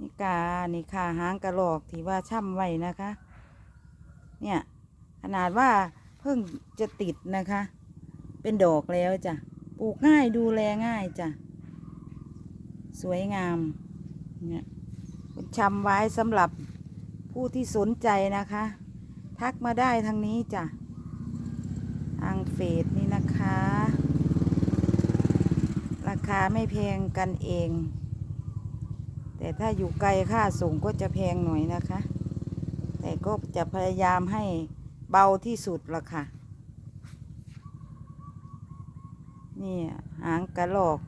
นี่กานี่ค่ะหางกระหลอกที่ว่าช่ำไว้นะคะ เนี่ยขนาดว่าเพิ่งจะติดนะคะ เป็นดอกแล้วจ้ะปลูกง่ายดูแลง่ายจ้ะสวยงามเนี่ยชำไว้สำหรับผู้ที่สนใจนะคะ ทักมาได้ทางนี้จ้ะทางเฟซนี่นะคะ ราคาไม่แพงกันเอง แต่ถ้าอยู่ไกลค่าส่งก็จะแพงหน่อยนะคะ แต่ก็จะพยายามให้เบาที่สุดละค่ะ นี่หางกระหลอก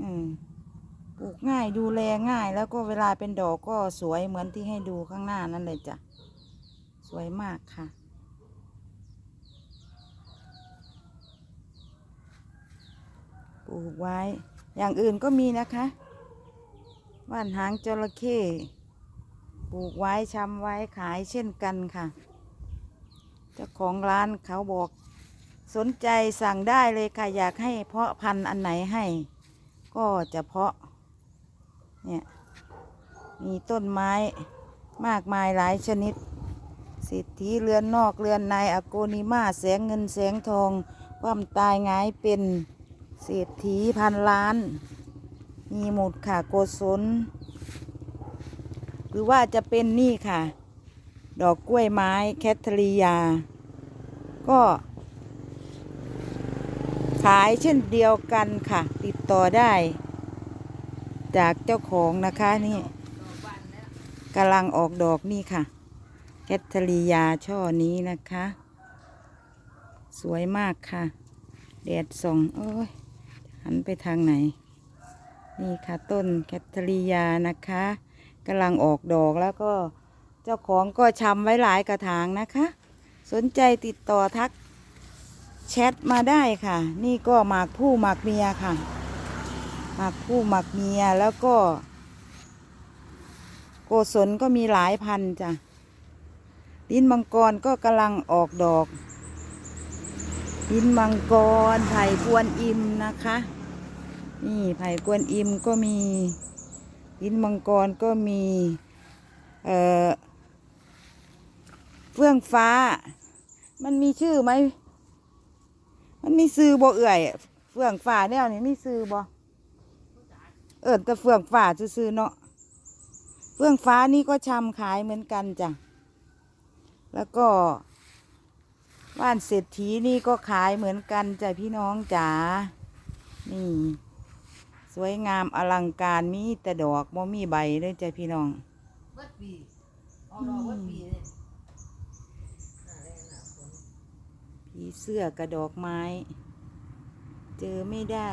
อืมปลูกง่ายดูแลง่าย แล้วก็เวลาเป็นดอกก็สวยเหมือนที่ให้ดูข้างหน้านั่นเลยจ้ะ สวยมากค่ะ ปลูกไว้ อย่างอื่นก็มีนะคะว่านหางจระเข้ปลูกไว้ชำไว้ขายเช่นกันค่ะ เจ้าของร้านเขาบอก สนใจสั่งได้เลยค่ะ อยากให้เพาะพันธุ์อันไหนให้ ก็จะเพาะ เนี่ยมีต้นไม้มากมายหลายชนิด สิทธิเรือนนอกเรือนในอโกนิมาแสงเงินแสงทอง ความตายงายเป็น เศรษฐีพันล้าน มีหมดค่ะโกศลหรือว่าจะเป็นนี่ค่ะ ดอกกล้วยไม้แคทเธอรียา ก็ ขายเช่นเดียวกันค่ะ ติดต่อได้ จากเจ้าของนะคะนี่กำลังออกดอกนี่ค่ะ แคทเธอรียาช่อนี้นะคะ สวยมากค่ะ แดดส่อง โอ้ย หันไปทางไหน นี่ค่ะต้นแคทเธอรียานะคะกำลังออกดอกแล้วก็เจ้าของก็ชำไว้หลายกระถางนะคะ สนใจติดต่อทักแชทมาได้ค่ะ นี่ก็หมากผู้หมากเมียค่ะหมากผู้หมากเมียแล้วก็ โกศลก็มีหลายพันจ้ะลิ้นมังกรก็กำลังออกดอก ลิ้นมังกร ไผ่กวนอิมนะคะ นี่ไผ่กวนอิมก็มีลิ้นมังกรก็มี เอ่อ เฟื่องฟ้า มันมีชื่อไหม มันมีซื้อบ่เอื่อย เฟื่องฟ้าแนวนี้มีซื้อบ่เอิญแต่เฟื่องฟ้าซื้อเนาะ เฟื่องฟ้านี่ก็ชำขายเหมือนกันจ้ะ แล้วก็ บ้านเศรษฐีนี่ก็ขายเหมือนกันจ้ะพี่น้องจ๋า นี่ สวยงามอลังการมีแต่ดอกบ่มีใบเลยจ้ะพี่น้อง เบิดปีออกดอกเบิดปีเลยผีเสื้อกระดอกไม้ เจอไม่ได้